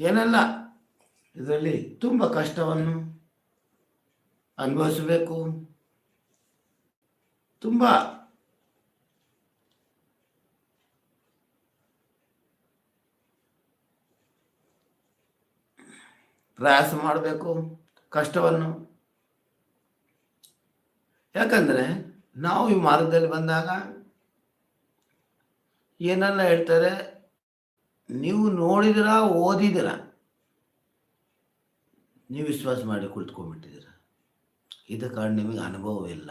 ಏನೆಲ್ಲ? ಇದರಲ್ಲಿ ತುಂಬ ಕಷ್ಟವನ್ನು ಅನುಭವಿಸಬೇಕು. ತುಂಬ ಪ್ರಯಾಸ ಮಾಡಬೇಕು, ಕಷ್ಟವನ್ನು. ಯಾಕಂದರೆ ನಾವು ಈ ಮಾರ್ಗದಲ್ಲಿ ಬಂದಾಗ ಏನೆಲ್ಲ ಹೇಳ್ತಾರೆ? ನೀವು ನೋಡಿದಿರ, ಓದಿದಿರ? ನೀವು ವಿಶ್ವಾಸ ಮಾಡಿ ಕುಳಿತುಕೊಂಡ್ಬಿಟ್ಟಿದ್ದೀರ ಇದ ಕಾರಣ ನಿಮಗೆ ಅನುಭವ ಇಲ್ಲ.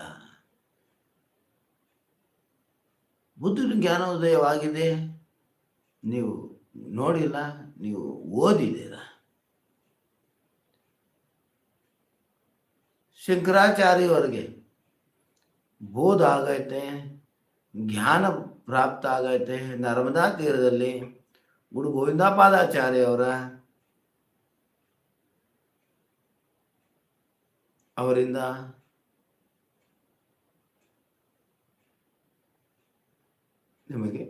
ಬುದ್ಧನ ಜ್ಞಾನೋದಯವಾಗಿದೆ. ನೀವು ನೋಡಿಲ್ಲ, ನೀವು ಓದಿದ್ದೀರ ಶಂಕರಾಚಾರ್ಯವರಿಗೆ ಬೋಧ ಆಗೈತೆ, ಜ್ಞಾನ ಪ್ರಾಪ್ತ ಆಗೈತೆ ನರ್ಮದಾ ತೀರದಲ್ಲಿ. ಗುರು ಗೋವಿಂದಪಾದಾಚಾರ್ಯವರ ಅವರಿಂದ ನಿಮಗೆ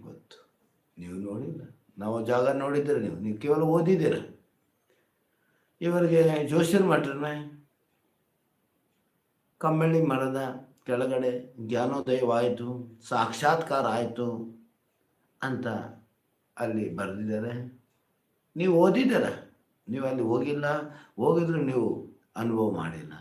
ಗೊತ್ತು. ನೀವು ನೋಡಿಲ್ಲ. ನಾವು ಜಾಗ ನೋಡಿದ್ದೀರ ನೀವು. ನೀವು ಕೇವಲ ಓದಿದ್ದೀರ. ಇವರಿಗೆ ಜೋಶಿಯರ್ ಮಠನೇ ಕಮ್ಮಳ್ಳಿ ಮರದ ಕೆಳಗಡೆ ಜ್ಞಾನೋದಯವಾಯಿತು, ಸಾಕ್ಷಾತ್ಕಾರ ಆಯಿತು ಅಂತ ಅಲ್ಲಿ ಬರೆದಿದ್ದಾರೆ ನೀವು ಓದಿದ್ದೀರ ನೀವು ಅಲ್ಲಿ ಹೋಗಿಲ್ಲ. ಹೋಗಿದ್ರು ನೀವು ಅನುಭವ ಮಾಡಿಲ್ಲ.